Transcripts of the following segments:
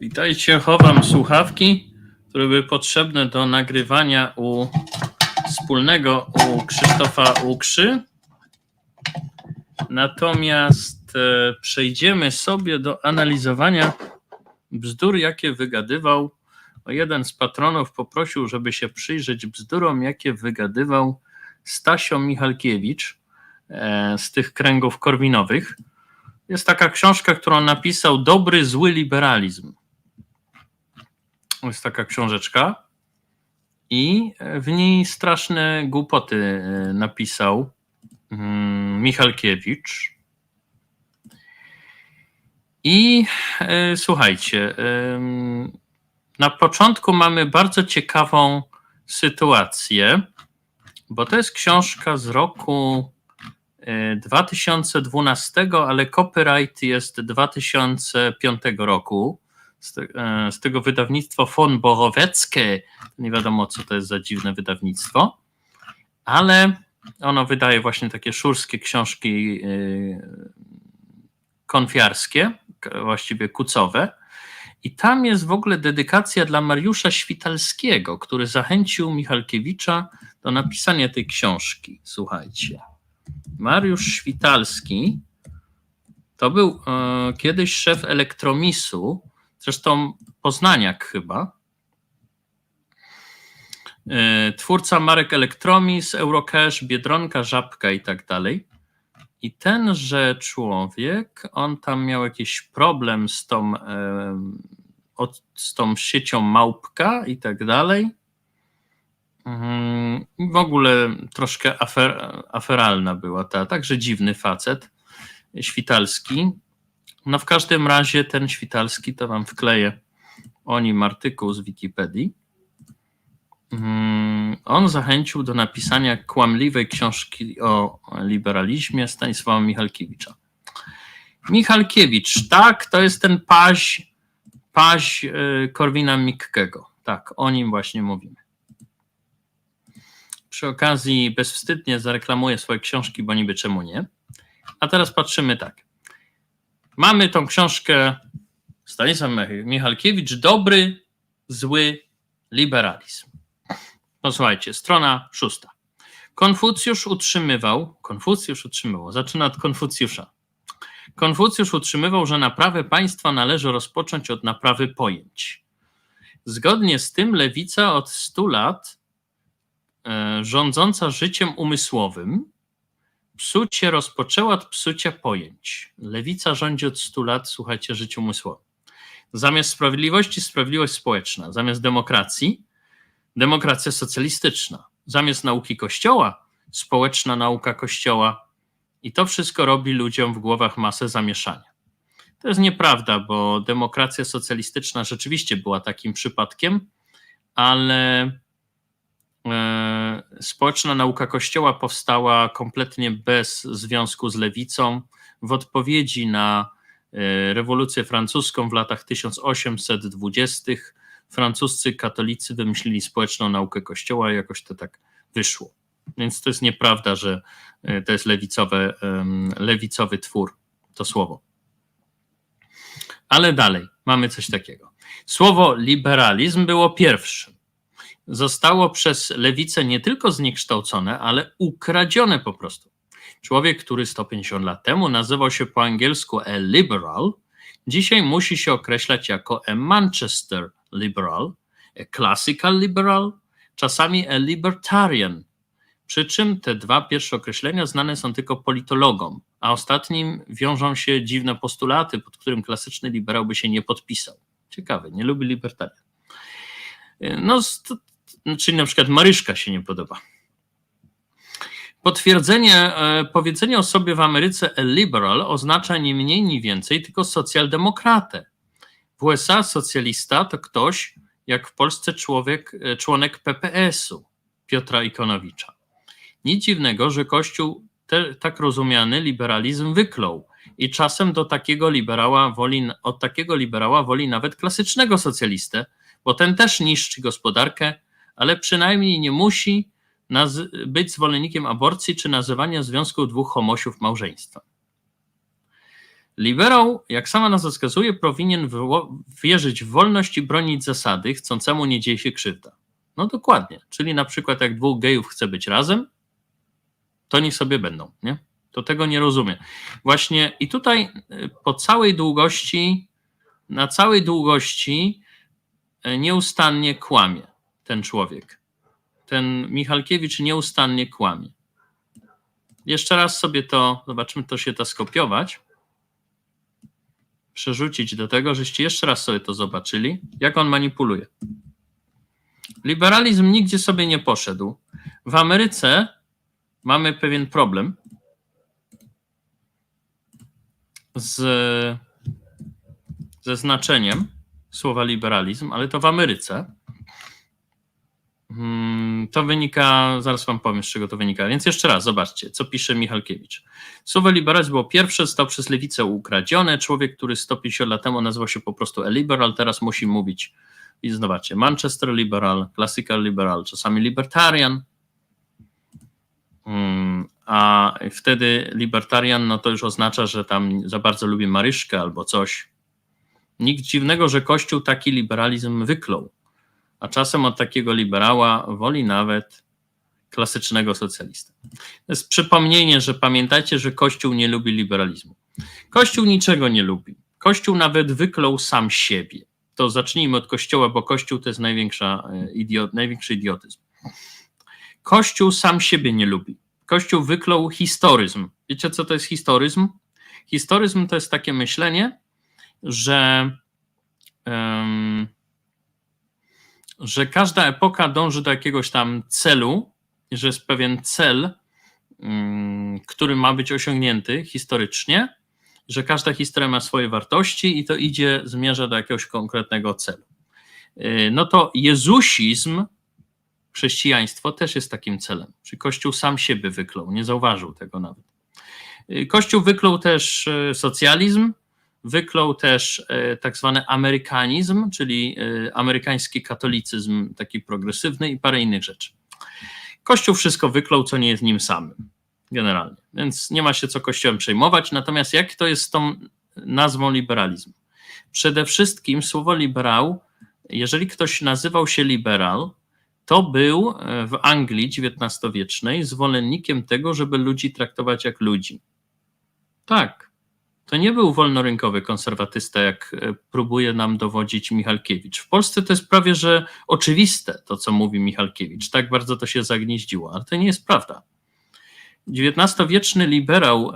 Witajcie, chowam słuchawki, które były potrzebne do nagrywania u wspólnego u Krzysztofa Ukrzy. Natomiast e, przejdziemy sobie do analizowania bzdur, jakie wygadywał. Jeden z patronów poprosił, żeby się przyjrzeć bzdurom, jakie wygadywał Stasio Michalkiewicz e, z tych kręgów korwinowych. Jest taka książka, którą napisał Dobry, zły liberalizm. Jest taka książeczka i w niej straszne głupoty e, napisał mm, Michalkiewicz. I e, słuchajcie, na początku mamy bardzo ciekawą sytuację, bo to jest książka z roku e, 2012, ale copyright jest 2005 roku. Z, te, e, z tego wydawnictwa von Boroweckie. Nie wiadomo, co to jest za dziwne wydawnictwo, ale ono wydaje właśnie takie szurskie książki e, konfiarskie, właściwie kucowe. I tam jest w ogóle dedykacja dla Mariusza Świtalskiego, który zachęcił Michalkiewicza do napisania tej książki. Słuchajcie. Mariusz Świtalski to był e, kiedyś szef Elektromisu, zresztą Poznaniak chyba. E, twórca marek Elektromis, Eurocash, Biedronka, Żabka i tak dalej. I tenże człowiek, on tam miał jakiś problem z tą, e, z tą siecią Małpka i tak dalej. Mhm. W ogóle troszkę afer, aferalna była ta, także dziwny facet, Świtalski. No w każdym razie ten Świtalski, to wam wkleję o nim artykuł z Wikipedii. Mm, On zachęcił do napisania kłamliwej książki o liberalizmie Stanisława Michalkiewicza. Michalkiewicz, tak, to jest ten paź, paź y, Korwina Mikkego. Tak, o nim właśnie mówimy. Przy okazji bezwstydnie zareklamuję swoje książki, bo niby czemu nie. A teraz patrzymy tak. Mamy tą książkę Stanisław Michalkiewicz, dobry, zły liberalizm. Posłuchajcie, strona szósta. Konfucjusz utrzymywał, Konfucjusz utrzymywał, zaczyna od Konfucjusza. Konfucjusz utrzymywał, że naprawę państwa należy rozpocząć od naprawy pojęć. Zgodnie z tym lewica od 100 lat e, rządząca życiem umysłowym psucie rozpoczęła od psucia pojęć. Lewica rządzi od 100 lat, słuchajcie, życiem umysłowym. Zamiast sprawiedliwości sprawiedliwość społeczna, zamiast demokracji demokracja socjalistyczna, zamiast nauki Kościoła społeczna nauka Kościoła i to wszystko robi ludziom w głowach masę zamieszania. To jest nieprawda, bo demokracja socjalistyczna rzeczywiście była takim przypadkiem, ale społeczna nauka Kościoła powstała kompletnie bez związku z lewicą w odpowiedzi na e, rewolucję francuską w latach 1820. Francuscy katolicy wymyślili społeczną naukę Kościoła i jakoś to tak wyszło. Więc to jest nieprawda, że e, to jest lewicowe, lewicowy twór, to słowo. Ale dalej mamy coś takiego. Słowo liberalizm było pierwszym. Zostało przez lewicę nie tylko zniekształcone, ale ukradzione po prostu. Człowiek, który 150 lat temu nazywał się po angielsku a liberal, dzisiaj musi się określać jako a Manchester liberal, a classical liberal, czasami a libertarian. Przy czym te dwa pierwsze określenia znane są tylko politologom, a ostatnim wiążą się dziwne postulaty, pod którym klasyczny liberał by się nie podpisał. Ciekawe, nie lubi libertarian. No, to- czyli na przykład Maryszka się nie podoba. Potwierdzenie, e, powiedzenie o sobie w Ameryce a liberal oznacza nie mniej, ni więcej, tylko socjaldemokratę. W USA socjalista to ktoś, jak w Polsce człowiek, e, członek PPS-u, Piotra Ikonowicza. Nic dziwnego, że Kościół te, tak rozumiany liberalizm wyklął i czasem do takiego liberała woli, od takiego liberała woli nawet klasycznego socjalistę, bo ten też niszczy gospodarkę, ale przynajmniej nie musi być zwolennikiem aborcji czy nazywania związku dwóch homosiów małżeństwem. Liberał, jak sama nazwa wskazuje, powinien wierzyć w wolność i bronić zasady, chcącemu nie dzieje się krzywda. No dokładnie. Czyli na przykład jak dwóch gejów chce być razem, to niech sobie będą, nie? To tego nie rozumiem. Właśnie i tutaj y, po całej długości, na całej długości y, nieustannie kłamie ten człowiek. Ten Michalkiewicz nieustannie kłamie. Jeszcze raz sobie to, zobaczymy, to się da skopiować. Przerzucić do tego, żeście jeszcze raz sobie to zobaczyli, jak on manipuluje. Liberalizm nigdzie sobie nie poszedł. W Ameryce mamy pewien problem z, ze znaczeniem słowa liberalizm, ale to w Ameryce. Hmm, To wynika, zaraz wam powiem, z czego to wynika. Więc jeszcze raz, zobaczcie, co pisze Michalkiewicz. Słowo liberalizm było pierwsze, zostało przez lewicę ukradzione. Człowiek, który 150 lat temu nazywał się po prostu e-liberal, teraz musi mówić, i zobaczcie, Manchester liberal, classical liberal, czasami libertarian. Hmm, A wtedy libertarian, no to już oznacza, że tam za bardzo lubi Maryszkę albo coś. Nic dziwnego, że Kościół taki liberalizm wyklął a czasem od takiego liberała woli nawet klasycznego socjalistę. To jest przypomnienie, że pamiętajcie, że Kościół nie lubi liberalizmu. Kościół niczego nie lubi. Kościół nawet wyklął sam siebie. To zacznijmy od Kościoła, bo Kościół to jest największa, e, idiot, największy idiotyzm. Kościół sam siebie nie lubi. Kościół wyklął historyzm. Wiecie, co to jest historyzm? Historyzm to jest takie myślenie, że. em, że każda epoka dąży do jakiegoś tam celu, że jest pewien cel, mm, który ma być osiągnięty historycznie, że każda historia ma swoje wartości i to idzie, zmierza do jakiegoś konkretnego celu. Yy, No to jezusizm, chrześcijaństwo też jest takim celem. Czy Kościół sam siebie wyklął, nie zauważył tego nawet. Yy, Kościół wyklął też yy, socjalizm, wyklął też e, tak zwany amerykanizm, czyli e, amerykański katolicyzm, taki progresywny i parę innych rzeczy. Kościół wszystko wyklął, co nie jest nim samym, generalnie. Więc nie ma się co Kościołem przejmować. Natomiast jak to jest z tą nazwą liberalizm? Przede wszystkim słowo liberał, jeżeli ktoś nazywał się liberal, to był e, w Anglii XIX-wiecznej zwolennikiem tego, żeby ludzi traktować jak ludzi. Tak, to nie był wolnorynkowy konserwatysta, jak e, próbuje nam dowodzić Michalkiewicz. W Polsce to jest prawie że oczywiste, to co mówi Michalkiewicz. Tak bardzo to się zagnieździło, ale to nie jest prawda. XIX-wieczny liberał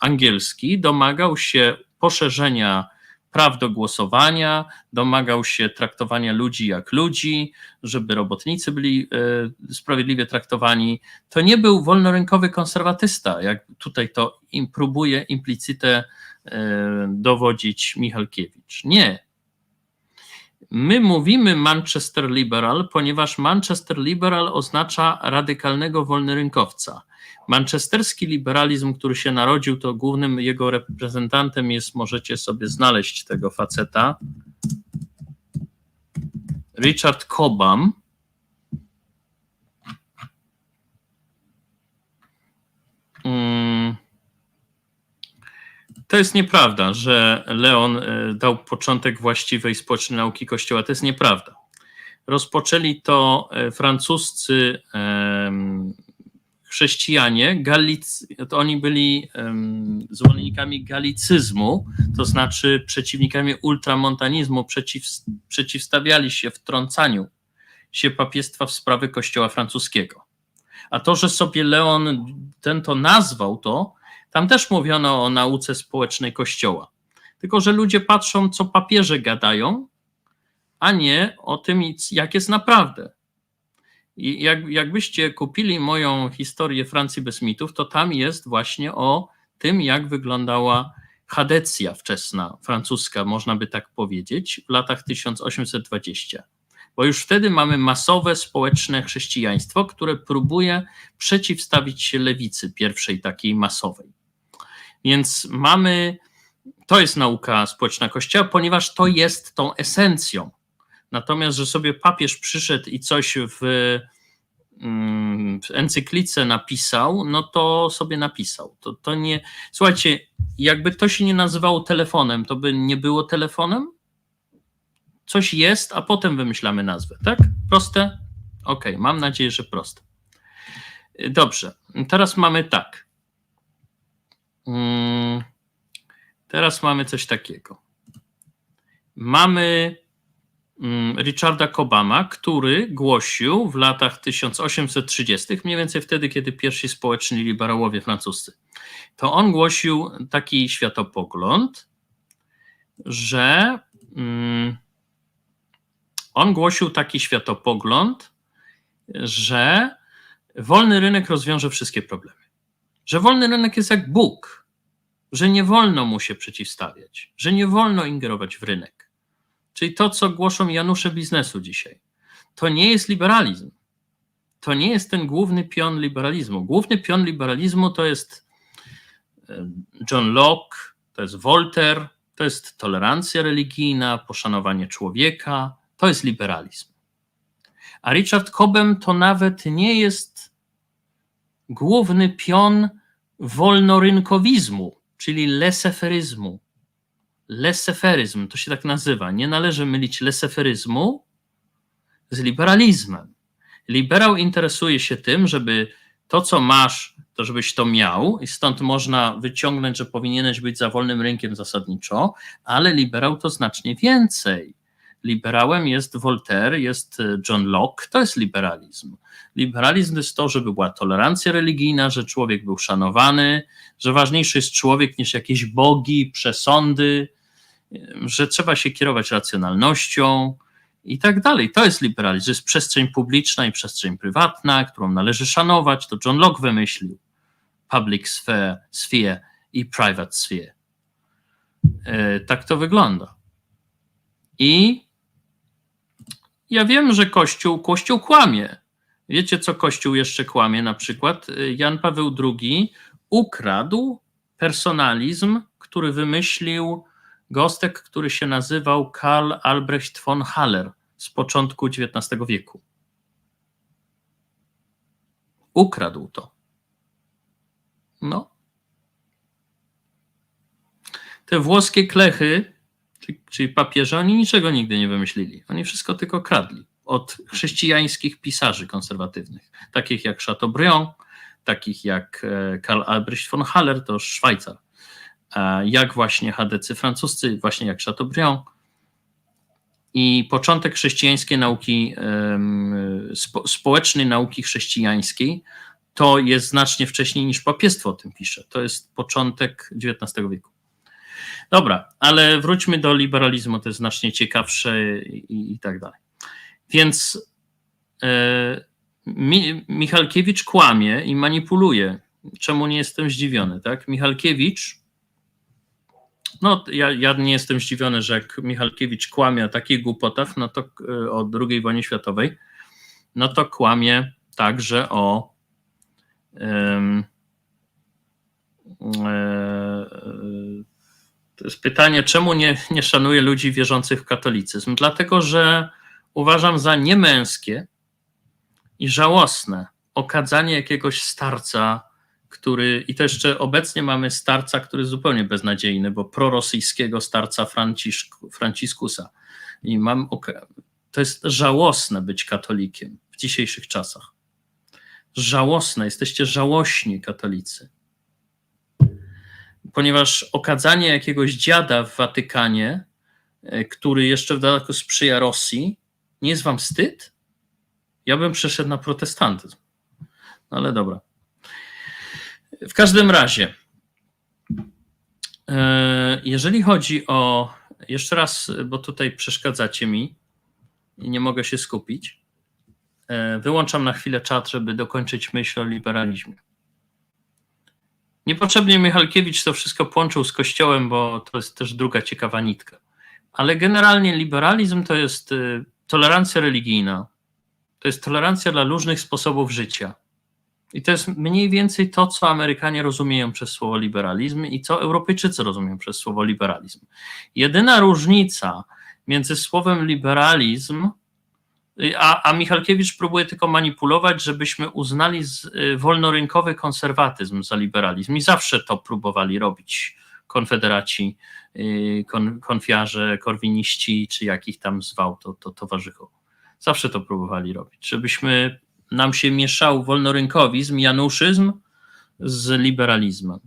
angielski domagał się poszerzenia praw do głosowania, domagał się traktowania ludzi jak ludzi, żeby robotnicy byli e, sprawiedliwie traktowani. To nie był wolnorynkowy konserwatysta, jak tutaj to im próbuje implicite e, dowodzić Michalkiewicz. Nie. My mówimy Manchester Liberal, ponieważ Manchester Liberal oznacza radykalnego wolnorynkowca. Manchesterski liberalizm, który się narodził, to głównym jego reprezentantem jest, możecie sobie znaleźć tego faceta, Richard Cobham. Mm. To jest nieprawda, że Leon e, dał początek właściwej społecznej nauki Kościoła. To jest nieprawda. Rozpoczęli to e, francuscy chrześcijanie, to oni byli zwolennikami galicyzmu, to znaczy przeciwnikami ultramontanizmu, przeciw, przeciwstawiali się wtrącaniu się papiestwa w sprawy kościoła francuskiego. A to, że sobie Leon ten to nazwał to, tam też mówiono o nauce społecznej kościoła. Tylko, że ludzie patrzą, co papieże gadają, a nie o tym, jak jest naprawdę. I jak, jakbyście kupili moją historię Francji bez mitów, to tam jest właśnie o tym, jak wyglądała Hadecja wczesna, francuska, można by tak powiedzieć, w latach 1820. Bo już wtedy mamy masowe społeczne chrześcijaństwo, które próbuje przeciwstawić się lewicy, pierwszej takiej masowej. Więc mamy, to jest nauka społeczna Kościoła, ponieważ to jest tą esencją Natomiast, że sobie papież przyszedł i coś w, mm, w encyklice napisał, no to sobie napisał. To, to nie. Słuchajcie, jakby to się nie nazywało telefonem, to by nie było telefonem? Coś jest, a potem wymyślamy nazwę, tak? Proste? Ok, mam nadzieję, że proste. Dobrze, teraz mamy tak. Mm, Teraz mamy coś takiego. Mamy Richarda Cobama, który głosił w latach 1830, mniej więcej wtedy, kiedy pierwsi społeczni liberałowie francuscy, to on głosił taki światopogląd, że mm, on głosił taki światopogląd, że wolny rynek rozwiąże wszystkie problemy. Że wolny rynek jest jak Bóg, że nie wolno mu się przeciwstawiać, że nie wolno ingerować w rynek. Czyli to, co głoszą Janusze biznesu dzisiaj, to nie jest liberalizm. To nie jest ten główny pion liberalizmu. Główny pion liberalizmu to jest e, John Locke, to jest Voltaire, to jest tolerancja religijna, poszanowanie człowieka, to jest liberalizm. A Richard Cobham to nawet nie jest główny pion wolnorynkowizmu, czyli leseferyzmu. Leseferyzm to się tak nazywa. Nie należy mylić leseferyzmu z liberalizmem. Liberał interesuje się tym, żeby to, co masz, to żebyś to miał, i stąd można wyciągnąć, że powinieneś być za wolnym rynkiem zasadniczo, ale liberał to znacznie więcej. Liberałem jest Voltaire, jest John Locke, to jest liberalizm. Liberalizm jest to, żeby była tolerancja religijna, że człowiek był szanowany, że ważniejszy jest człowiek niż jakieś bogi, przesądy, że trzeba się kierować racjonalnością i tak dalej. To jest liberalizm. To jest przestrzeń publiczna i przestrzeń prywatna, którą należy szanować. To John Locke wymyślił. Public sphere, sphere i private sphere. E, tak to wygląda. I ja wiem, że Kościół, Kościół kłamie. Wiecie, co Kościół jeszcze kłamie? Na przykład Jan Paweł II ukradł personalizm, który wymyślił gostek, który się nazywał Karl Albrecht von Haller z początku XIX wieku. Ukradł to. No. Te włoskie klechy, czyli papieże, oni niczego nigdy nie wymyślili. Oni wszystko tylko kradli od chrześcijańskich pisarzy konserwatywnych, takich jak Chateaubriand, takich jak e, Karl Albrecht von Haller, to Szwajcar, jak właśnie HDC francuscy, właśnie jak Chateaubriand. I początek chrześcijańskiej nauki, społecznej nauki chrześcijańskiej, to jest znacznie wcześniej niż papiestwo o tym pisze. To jest początek XIX wieku. Dobra, ale wróćmy do liberalizmu, to jest znacznie ciekawsze i, i tak dalej. Więc e, Mi, Michalkiewicz kłamie i manipuluje. Czemu nie jestem zdziwiony, tak? Michalkiewicz, no ja, ja nie jestem zdziwiony, że jak Michalkiewicz kłamie o takich głupotach, no to e, o II wojnie światowej, no to kłamie także o um, to jest pytanie, czemu nie, nie szanuje ludzi wierzących w katolicyzm? Dlatego, że uważam za niemęskie i żałosne okadzanie jakiegoś starca, który, i to jeszcze obecnie mamy starca, który jest zupełnie beznadziejny, bo prorosyjskiego starca Franciszku, Franciskusa. I mam, to jest żałosne być katolikiem w dzisiejszych czasach. Żałosne, jesteście żałośni katolicy. Ponieważ okadzanie jakiegoś dziada w Watykanie, e, który jeszcze w dodatku sprzyja Rosji, nie jest wam wstyd? Ja bym przeszedł na protestantyzm. No ale dobra. W każdym razie, e, jeżeli chodzi o. Jeszcze raz, bo tutaj przeszkadzacie mi i nie mogę się skupić. E, wyłączam na chwilę czat, żeby dokończyć myśl o liberalizmie. Niepotrzebnie Michalkiewicz to wszystko połączył z Kościołem, bo to jest też druga ciekawa nitka. Ale generalnie liberalizm to jest y, tolerancja religijna, to jest tolerancja dla różnych sposobów życia. I to jest mniej więcej to, co Amerykanie rozumieją przez słowo liberalizm i co Europejczycy rozumieją przez słowo liberalizm. Jedyna różnica między słowem liberalizm A, a Michalkiewicz próbuje tylko manipulować, żebyśmy uznali z, y, wolnorynkowy konserwatyzm za liberalizm. I zawsze to próbowali robić konfederaci, y, kon, konfiarze, korwiniści, czy jakich tam zwał to, to. Zawsze to próbowali robić, żebyśmy nam się mieszał wolnorynkowizm, januszyzm z liberalizmem.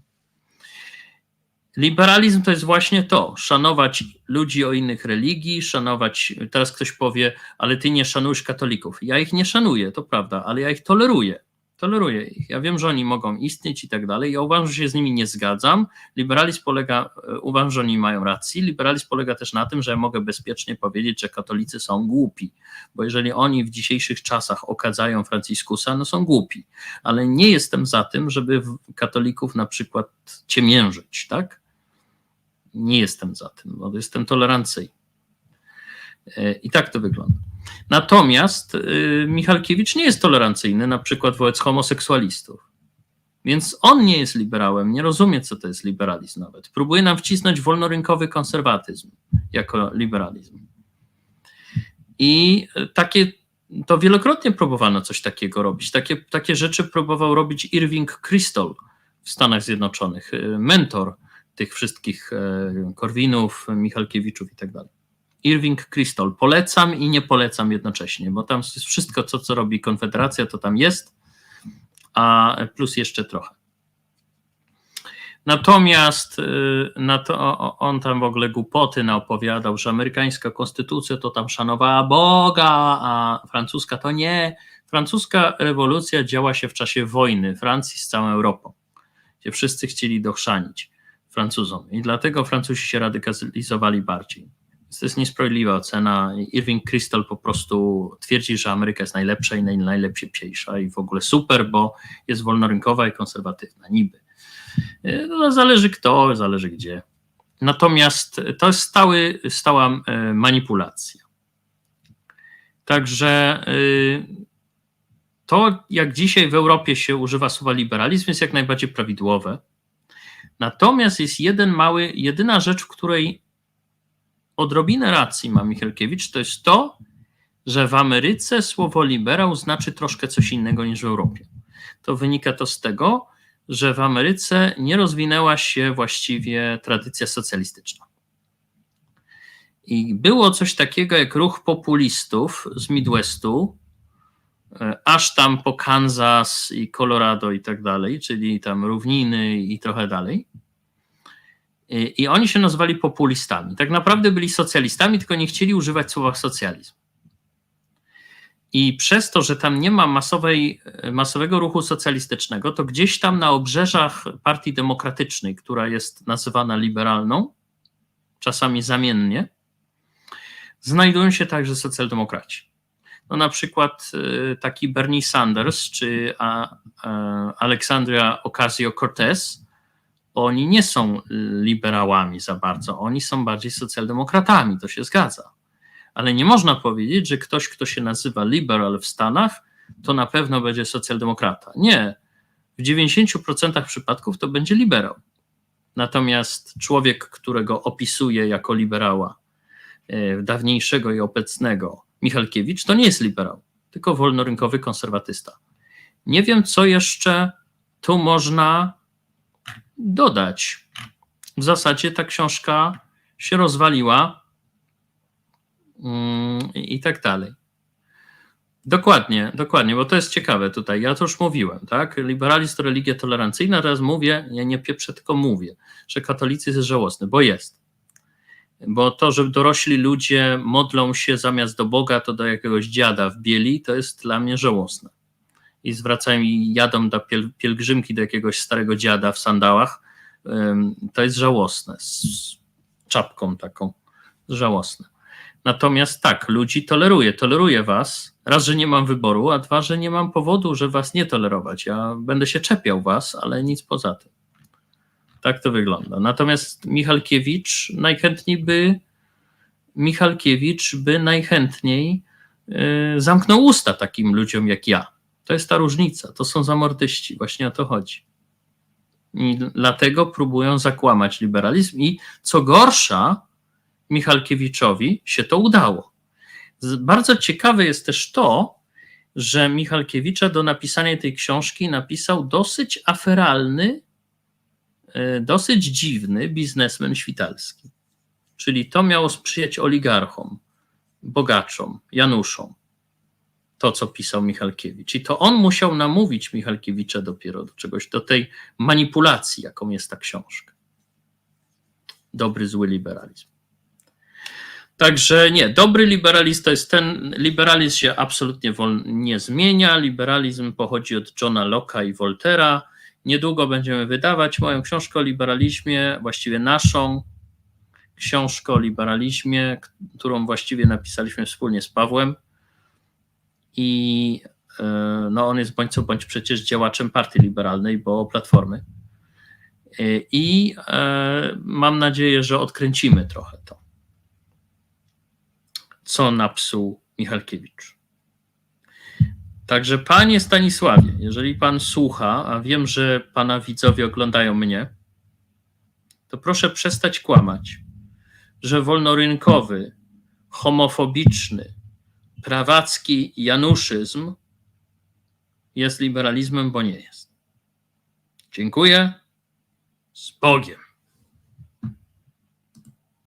Liberalizm to jest właśnie to, szanować ludzi o innych religii, szanować, teraz ktoś powie, ale ty nie szanujesz katolików. Ja ich nie szanuję, to prawda, ale ja ich toleruję. Toleruję ich. Ja wiem, że oni mogą istnieć i tak dalej. Ja uważam, że się z nimi nie zgadzam. Liberalizm polega, e, uważam, że oni mają rację. Liberalizm polega też na tym, że ja mogę bezpiecznie powiedzieć, że katolicy są głupi, bo jeżeli oni w dzisiejszych czasach okadzają Francyskusa, no są głupi. Ale nie jestem za tym, żeby katolików na przykład ciemiężyć, tak? Nie jestem za tym, bo jestem tolerancyjny. E, I tak to wygląda. Natomiast y, Michalkiewicz nie jest tolerancyjny na przykład wobec homoseksualistów. Więc on nie jest liberałem, nie rozumie, co to jest liberalizm nawet. Próbuje nam wcisnąć wolnorynkowy konserwatyzm jako liberalizm. I y, takie, to wielokrotnie próbowano coś takiego robić. Takie, takie rzeczy próbował robić Irving Kristol w Stanach Zjednoczonych, mentor tych wszystkich e, Korwinów, Michalkiewiczów i tak dalej. Irving Kristol. Polecam i nie polecam jednocześnie, bo tam jest wszystko, co, co robi Konfederacja, to tam jest, a plus jeszcze trochę. Natomiast y, na to, on tam w ogóle głupoty naopowiadał, że amerykańska konstytucja to tam szanowała Boga, a francuska to nie. Francuska rewolucja działa się w czasie wojny Francji z całą Europą, gdzie wszyscy chcieli dochrzanić Francuzom i dlatego Francuzi się radykalizowali bardziej. To jest niesprawiedliwa ocena. Irving Kristol po prostu twierdzi, że Ameryka jest najlepsza i naj, najlepsza i w ogóle super, bo jest wolnorynkowa i konserwatywna, niby. E, No, zależy kto, zależy gdzie. Natomiast to jest stały, stała e, manipulacja. Także y, to, jak dzisiaj w Europie się używa słowa liberalizm, jest jak najbardziej prawidłowe. Natomiast jest jeden mały, jedyna rzecz, w której odrobinę racji ma Michalkiewicz, to jest to, że w Ameryce słowo liberał znaczy troszkę coś innego niż w Europie. To wynika to z tego, że w Ameryce nie rozwinęła się właściwie tradycja socjalistyczna. I było coś takiego jak ruch populistów z Midwestu, e, aż tam po Kansas i Colorado i tak dalej, czyli tam równiny i trochę dalej. I- I oni się nazwali populistami. Tak naprawdę byli socjalistami, tylko nie chcieli używać słowa socjalizm. I przez to, że tam nie ma masowej, masowego ruchu socjalistycznego, to gdzieś tam na obrzeżach Partii Demokratycznej, która jest nazywana liberalną, czasami zamiennie, znajdują się także socjaldemokraci. No na przykład y, taki Bernie Sanders czy Alexandria Ocasio-Cortez, oni nie są liberałami za bardzo, oni są bardziej socjaldemokratami, to się zgadza. Ale nie można powiedzieć, że ktoś, kto się nazywa liberal w Stanach, to na pewno będzie socjaldemokrata. Nie. W 90% przypadków to będzie liberał. Natomiast człowiek, którego opisuje jako liberała, e, dawniejszego i obecnego, Michalkiewicz, to nie jest liberał, tylko wolnorynkowy konserwatysta. Nie wiem, co jeszcze tu można dodać. W zasadzie ta książka się rozwaliła mm, i tak dalej. Dokładnie, dokładnie, bo to jest ciekawe tutaj. Ja to już mówiłem, tak? Liberalizm to religia tolerancyjna, teraz mówię, ja nie pieprzę, tylko mówię, że katolicyzm jest żałosny, bo jest. Bo to, że dorośli ludzie modlą się zamiast do Boga, to do jakiegoś dziada w bieli, to jest dla mnie żałosne. I zwracają i jadą do piel, pielgrzymki do jakiegoś starego dziada w sandałach, to jest żałosne. Z czapką taką, żałosne. Natomiast tak, ludzi toleruję, toleruję was. Raz, że nie mam wyboru, a dwa, że nie mam powodu, że was nie tolerować. Ja będę się czepiał was, ale nic poza tym. Tak to wygląda. Natomiast Michalkiewicz najchętniej by Michalkiewicz by najchętniej y, zamknął usta takim ludziom jak ja. To jest ta różnica. To są zamordyści. Właśnie o to chodzi. I dlatego próbują zakłamać liberalizm i co gorsza, Michalkiewiczowi się to udało. Bardzo ciekawe jest też to, że Michalkiewicza do napisania tej książki napisał dosyć aferalny, e, dosyć dziwny biznesmen świtalski. Czyli to miało sprzyjać oligarchom, bogaczom, Januszom. To, co pisał Michalkiewicz. I to on musiał namówić Michalkiewicza dopiero do czegoś, do tej manipulacji, jaką jest ta książka. Dobry, zły liberalizm. Także nie, dobry liberalizm to jest ten, liberalizm się absolutnie nie zmienia, liberalizm pochodzi od Johna Locke'a i Voltera. Niedługo będziemy wydawać moją książkę o liberalizmie, właściwie naszą książkę o liberalizmie, którą właściwie napisaliśmy wspólnie z Pawłem i e, no on jest bądź co bądź przecież działaczem partii liberalnej, bo Platformy. E, I e, mam nadzieję, że odkręcimy trochę to co napsuł Michalkiewicz. Także panie Stanisławie, jeżeli pan słucha, a wiem, że pana widzowie oglądają mnie, to proszę przestać kłamać, że wolnorynkowy, homofobiczny, prawacki januszyzm jest liberalizmem, bo nie jest. Dziękuję. Z Bogiem.